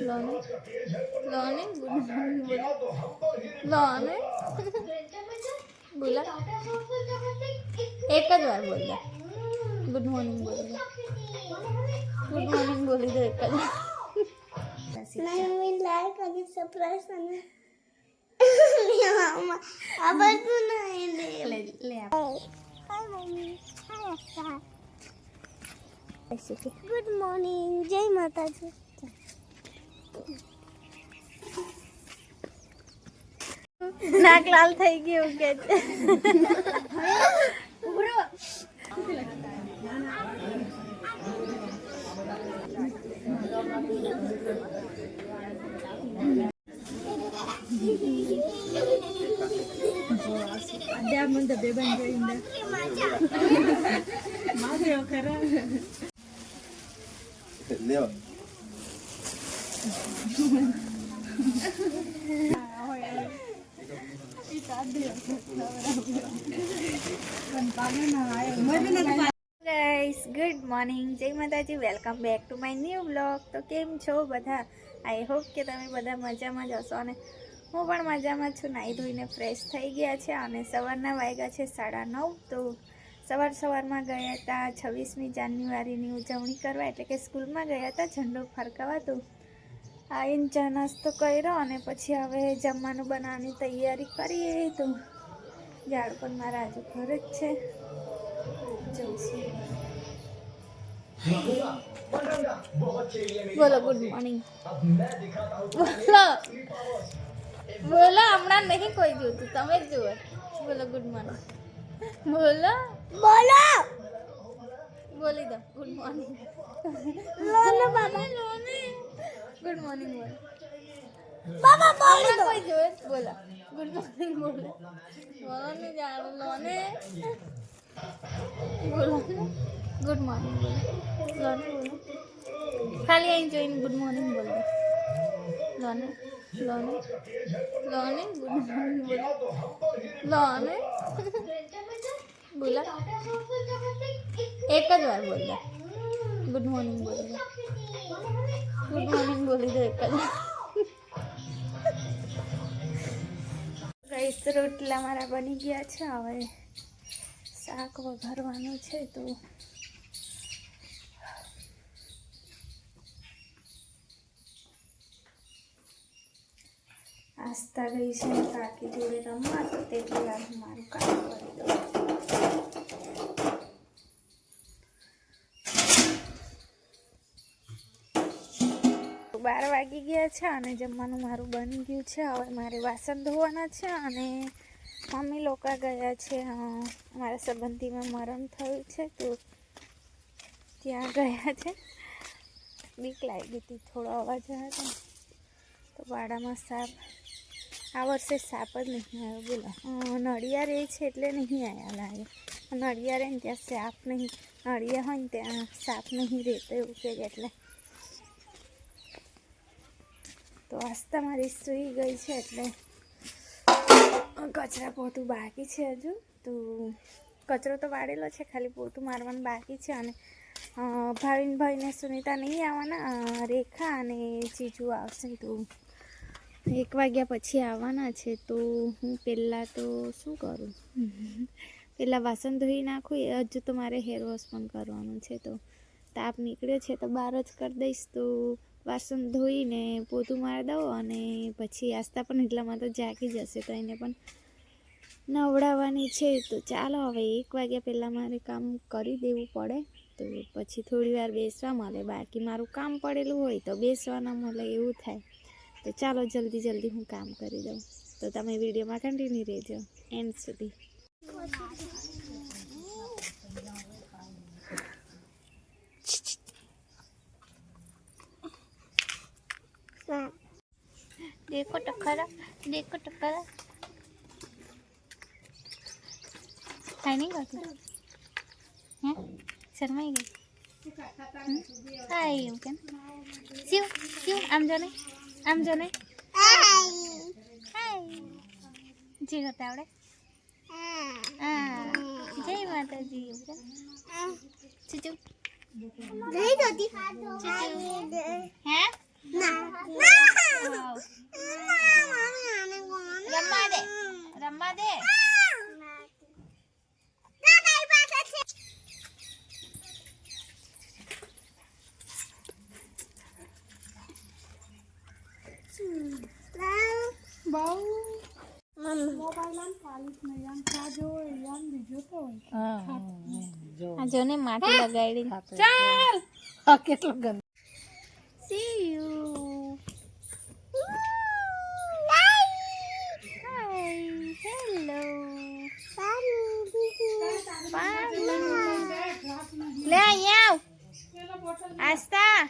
લોને લોને બોલા એક જ વાર બોલ્યા ગુડ મોર્નિંગ બોલી ગુડ મોર્નિંગ બોલી દો એક જ મમ્મી લાઈક અને સરપ્રાઈઝ અને આ બધું નહીં લે લે લે hi mummy hi good morning જય માતાજી નાક લાલ થઈ ગયું કે છે. લેવા ગાઈસ ગુડ મોર્નિંગ જય માતાજી. Welcome back to my new blog તો કેમ છો બધા? આઈ હોપ કે તમે બધા મજામાં જ હશો અને હું પણ મજામાં છું. નાહી ધોઈને ફ્રેશ થઈ ગયા છે અને સવારના વાગ્યા છે સાડા નવ. તો સવાર સવારમાં ગયા હતા છવ્વીસમી જાન્યુઆરીની ઉજવણી કરવા, એટલે કે સ્કૂલમાં ગયા હતા ઝંડો ફરકાવા તો આવીને ચા નાસ્તો કર્યો અને પછી હવે જમવાનું બનાવવાની તૈયારી કરીએ તો. ઝાડ પણ મારા હજુ ઘર જ છે. જઉં બોલો ગુડ મોર્નિંગ બોલો. બોલો હમણાં નહીં કોઈ જોતું તમે જ જુઓ. બોલો ગુડ મોર્નિંગ બોલો. બોલો. બોલી દો. ગુડ મોર્નિંગ બોલો બાબા બોલો હમણાં કોઈ જોવે જ બોલો ગુડ મોર્નિંગ બોલો બોલો ને જાણું લો ને બોલો ગુડ મોર્નિંગ બોલો લો ને બોલો ખાલી અહીં જોઈને ગુડ મોર્નિંગ બોલો લો ને લો ને લો ને ગુડ મોર્નિંગ બોલો લો ગુડ મોર્નિંગ બોલી ગુડ મોર્નિંગ બોલી દો રાઈસ રોટલા મારા બની ગયા છે, હવે શાક વઘારવાનું છે તો આસ્તા ગઈ છે કાકી જોડે રમવા, તો તેટલી વાર મારું કામ કરી દઉં. બાર વાગી ગયા છે અને જમવાનું મારું બની ગયું છે. હવે મારે વાસણ ધોવાના છે અને મમ્મી લોકો ગયા છે મારા સંબંધીમાં મરણ થયું છે તો ત્યાં ગયા છે. બીક લાગી હતી, થોડો અવાજ હતો તો વાડામાં સાપ, આ વર્ષે સાપ જ નહીં આવ્યો, બોલો. નળિયા રહે છે એટલે નહીં આવ્યા લાગે. નળિયા રહે ને ત્યાં સાપ નહીં નળિયા હોય ને ત્યાં સાપ નહીં રહેતો એવું કે એટલે. તો આસ્તા મારી સૂઈ ગઈ છે એટલે કચરા પોતું બાકી છે હજુ. તો કચરો તો વાળેલો છે, ખાલી પોતું મારવાનું બાકી છે અને ભાવિન ભાઈને સુનિતા નહીં આવવાના રેખા અને જીજુ આવશે. તો એક વાગ્યા પછી આવવાના છે, તો હું પહેલાં તો શું કરું? પહેલાં વાસણ ધોઈ નાખું હજુ તો મારે હેર વોશ પણ કરવાનું છે. તો તાપ નીકળ્યો છે, તો બહાર જ કરી દઈશ. તો વાસણ ધોઈને પોતું મારી દઉં અને પછી આસ્તા પણ એટલામાં તો જાગી જશે તો એને પણ નવડાવવાની છે. તો ચાલો હવે એક વાગ્યા પહેલાં મારે કામ કરી દેવું પડે. તો પછી થોડી વાર બેસવા મળે. બાકી મારું કામ પડેલું હોય તો બેસવા ના મળે એવું થાય. તો ચાલો જલ્દી જલ્દી હું કામ કરી દઉં. તો તમે વિડીયોમાં કન્ટિન્યુ રહેજો. એન્ડ સુધી. देखो तो खरा देखो तो खरा ખાઈ નહીં ગયું હે શરમાઈ ગઈ હા એવું કેમ શિવ શિવ આમ જો ને આમ જો ને હાય જે કરતા આવડે હા જય માતાજી એવું કેમ ચૂચુ નહીં જતી હે જો ને માટી લગાડી. ચાલ! કેટલો ગંદો. You. Hi. લે અહીંયા આવ. આસ્તા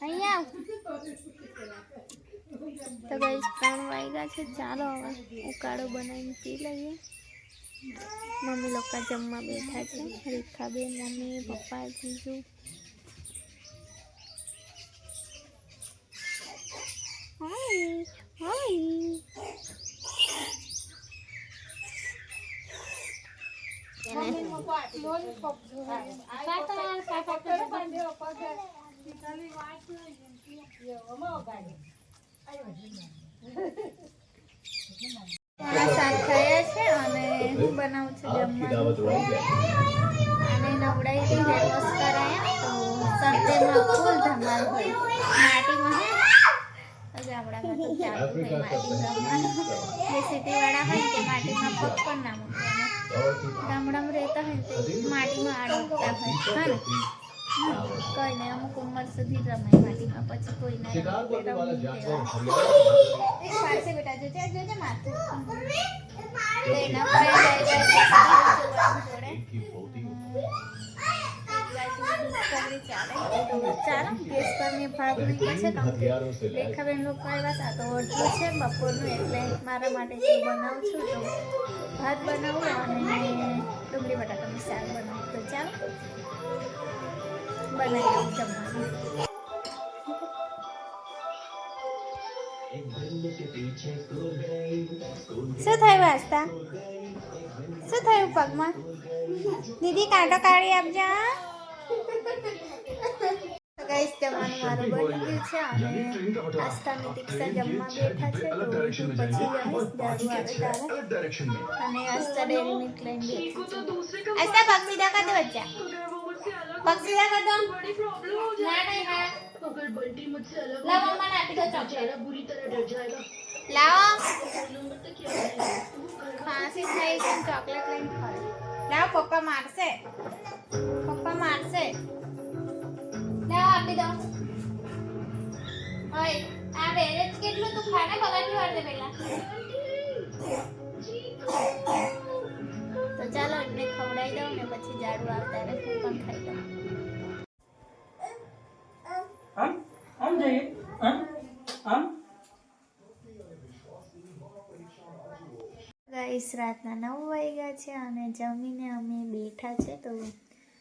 અહીંયા આવ. તો ગઈ ત્રણ વાગ્યા છે ચાલો હવે ઉકાળો બનાવીને પી લઈએ મમ્મી લોકો જમવા બેઠા છે રેખાબેન, મમ્મી, પપ્પા, જીજુ Hi. Hi. શાક થયા છે અને હું બનાવું છું જમવાનું. અને નવડાઈ કરાયા તો ફૂલ ધમાલ હોય. માટીમાં ગામડામાં તો ચાલતું હોય માટી રમવાનું જે સિટીવાળા હોય તે માટીમાં પગ પણ ના મૂકવાનો. ગામડામાં રહેતા હોય તે માટીમાં હોય. હા. ને નહીં અમુક ઉંમર સુધી રમાય માટીમાં પછી કોઈને પાડશે બેટા જોજે જોજે માથું એના ચાલો ગેસ પર મેં ભાત મૂક્યા છે કમ્પ્લીટ રેખાબેન લોકો આવ્યા હતા તો અડધું છે બપોરનું એટલે મારા માટે શું બનાવું છું તો ભાત બનાવું અને ડુંગળી બટાકાનું શાક બનાવું તો ચાલો બનાવી જમવાનું શું થયું વાસ્તા? શું થયું પગમાં? દીદી કાંટો કાઢી આપજો ગાઈસ જમવાનું મારું બની ગયું છે અને આસ્થાની દીક્ષા જમવા બેઠા છે તો પછી જમીશ દારૂ આવે તારે અને આસ્થા ડેરી મિલ્ક લઈને બેઠી છું. આસ્થા પગ સીધા દો ના નહીં હા. લાવો મને આપી દો ચોકલેટ. લાવો. ખાંસી થઈ છે ચોકલેટ લઈને લાવો પપ્પા મારશે. પપ્પા મારશે. લાવો આપી દો. ઓય આ બેરેજ કેટલું તું ખાને? પગારથી વાળજે પહેલા? તો ચાલો એમને ખવડાવી દઉં ને પછી ઝાડુ આવતા રહે હું પણ ખાઈ દઉં આમ? આમ જઈએ? આમ? આમ? ગાઈસ રાતના નવ વાગ્યા છે અને જમીને અમે બેઠા છે તો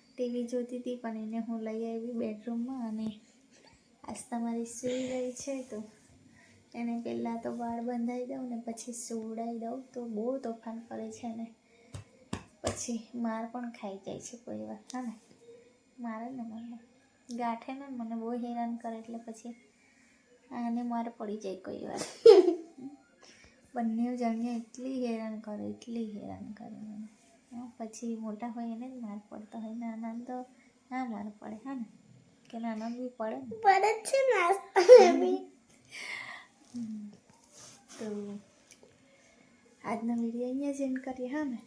ટીવી જોતી હતી પણ એને હું લઈ આવી બેડરૂમમાં અને આજ તમારી સૂઈ ગઈ છે તો એને પહેલાં તો વાળ બંધાઈ દઉં ને પછી સુવડાવી દઉં તો બહુ તોફાન કરે છે ને પછી માર પણ ખાઈ જાય છે કોઈ વાર હા ને? મારે ને મને ગાંઠે ને મને બહુ હેરાન કરે એટલે પછી આને મારે પડી જાય કોઈ વાર. બંને જણને એટલી હેરાન કરે એટલી હેરાન કરે મને. પછી મોટા હોય એને જ માર પડતો હોય નાના તો ના માર પડે હા ને? કે નાના બી પડે પડે છે તો આજનો વીડિયો અહીંયા જ એન્ડ કરીએ હા ને.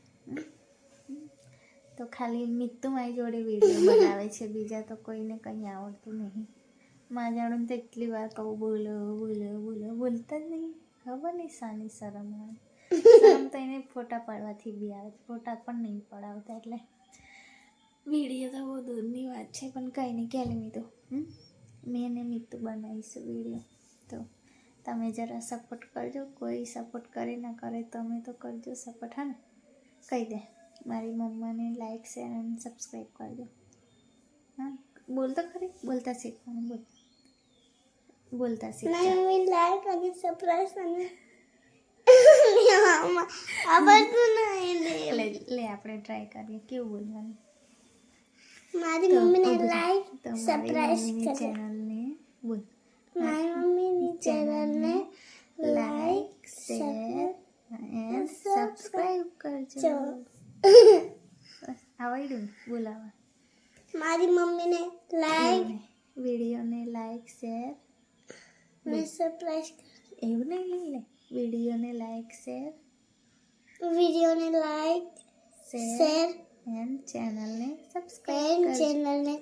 તો ખાલી મિત્તુ મારી જોડે વીડિયો બનાવે છે. બીજા તો કોઈને કંઈ આવડતું નહીં. માં જાણું તો એટલી વાર કહું, બોલો બોલો બોલો. બોલતા જ નહીં. ખબર નહીં સાની શરમ શરમ તો એને ફોટા પાડવાથી બી આવે ફોટા પણ નહીં પડાવતા એટલે. વીડિયો તો બહુ દૂરની વાત છે, પણ કંઈ નહીં. ક્યારે હમ? મેં એને મિત્તુ બનાવીશું વીડિયો તો તમે જરા સપોર્ટ કરજો. કોઈ સપોર્ટ કરે ના કરે તમે તો કરજો સપોર્ટ હા ને? કહી દે. મારી મમ્માને લાઈક શેર અને સબસ્ક્રાઈબ કરજો હા બોલતો ખરી બોલતા શીખવાનું બોલ બોલતા શીખ મારી મમ્મી લાઈક અને સરપ્રાઈઝ અને આ બધું નહીં લે લે લે આપણે ટ્રાય કરીએ કેવું બોલવાનું મારી તો મમ્મીને ઊભી રહે. લાઈક તો મારી સરપ્રાઈઝ મમ્મીની કરે ચેનલને બોલ મારી મમ્મીની ચેનલને like like share share and આવડ્યું બોલાવા મારી મમ્મીને લાઈક વિડીયોને લાઈક શેર અને સરપ્રાઈઝ એવું નહીં લઈ લે વિડીયોને લાઈક શેર વિડીયોને લાઈક શેર શેર એન્ડ ચેનલને એન્ડ સબસ્ક્રાઈબ ચેનલને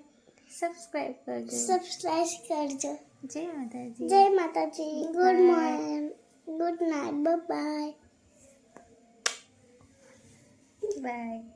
સબસ્ક્રાઈબ કરજો સબસ્ક્રાઈબ કરજો જય માતાજી જય માતાજી good morning good night bye bye.